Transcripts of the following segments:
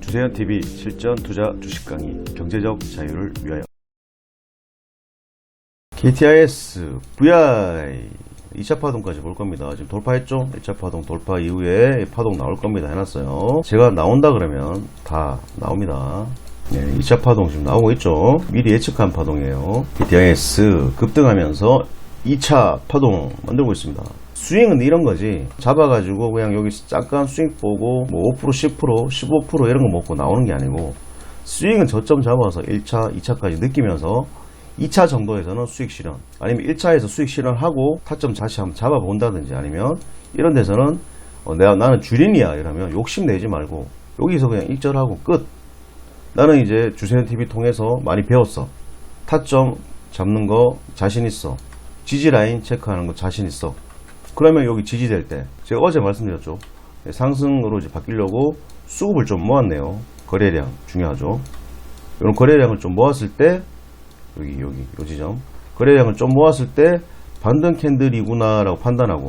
주세현 TV 실전 투자 주식 강의 경제적 자유를 위하여 KTIS VI 2차 파동까지 볼 겁니다. 지금 돌파했죠? 1차 파동 돌파 이후에 파동 나올 겁니다. 해놨어요. 제가 나온다 그러면 다 나옵니다. 네, 2차 파동 지금 나오고 있죠? 미리 예측한 파동이에요. KTIS 급등하면서 2차 파동 만들고 있습니다. 스윙은 이런 거지. 잡아가지고 그냥 여기 잠깐 스윙 보고 뭐 5%, 10%, 15% 이런 거 먹고 나오는 게 아니고 스윙은 저점 잡아서 1차, 2차까지 느끼면서 2차 정도에서는 수익 실현. 아니면 1차에서 수익 실현하고 타점 다시 한번 잡아본다든지 아니면 이런 데서는 어, 내가 나는 주린이야 이러면 욕심내지 말고 여기서 그냥 익절하고 끝. 나는 이제 주세현 TV 통해서 많이 배웠어. 타점 잡는 거 자신 있어. 지지 라인 체크하는 거 자신 있어 그러면 여기 지지될 때 제가 어제 말씀드렸죠. 상승으로 이제 바뀌려고 수급을 좀 모았네요. 거래량 중요하죠. 이런 거래량을 좀 모았을 때 여기 여기 요 지점. 거래량을 좀 모았을 때 반등 캔들이구나 라고 판단하고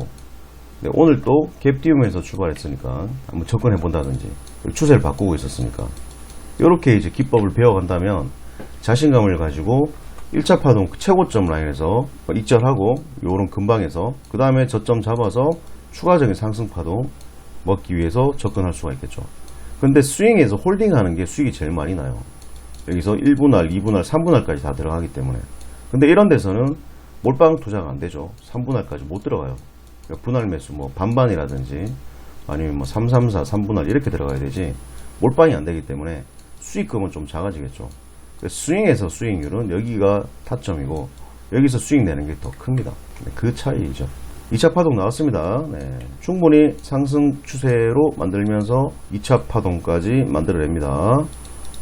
네, 오늘 또 갭 띄우면서 출발했으니까 한번 접근해 본다든지 추세를 바꾸고 있었으니까. 이렇게 이제 기법을 배워간다면 자신감을 가지고 1차 파동 최고점 라인에서 익절하고 요런 근방에서 그 다음에 저점 잡아서 추가적인 상승 파동 먹기 위해서 접근할 수가 있겠죠. 근데 스윙에서 홀딩하는 게 수익이 제일 많이 나요. 여기서 1분할, 2분할, 3분할까지 다 들어가기 때문에. 근데 이런 데서는 몰빵 투자가 안 되죠. 3분할까지 못 들어가요. 그러니까 분할 매수 뭐 반반이라든지 아니면 뭐 334, 3분할 이렇게 들어가야 되지 몰빵이 안 되기 때문에 수익금은 좀 작아지겠죠 스윙에서 수익률은 여기가 타점이고 여기서 내는 게 더 큽니다 네, 그 차이죠 2차 파동 나왔습니다. 네, 충분히 상승 추세로 만들면서 2차 파동까지 만들어냅니다.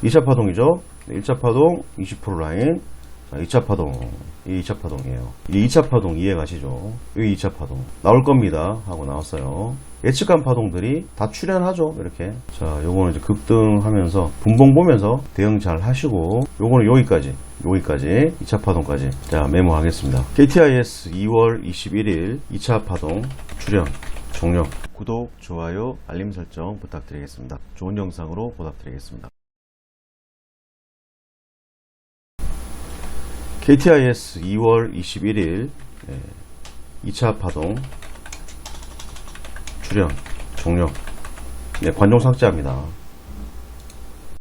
2차 파동이죠. 네, 1차 파동 20% 라인. 자, 2차 파동. 이 2차 파동이에요. 이 2차 파동 이해 가시죠? 여기 2차 파동. 나올 겁니다. 하고 나왔어요. 예측한 파동들이 다 출현하죠. 이렇게. 자, 요거는 이제 급등하면서 분봉 보면서 대응 잘 하시고 요거는 여기까지. 여기까지 2차 파동까지 자 메모하겠습니다. KTIS 2월 21일 2차 파동 출현 종료. 구독, 좋아요, 알림 설정 부탁드리겠습니다. 좋은 영상으로 보답드리겠습니다. KTIS 2월 21일 2차 파동 출현 종료. 네, 관종 삭제합니다.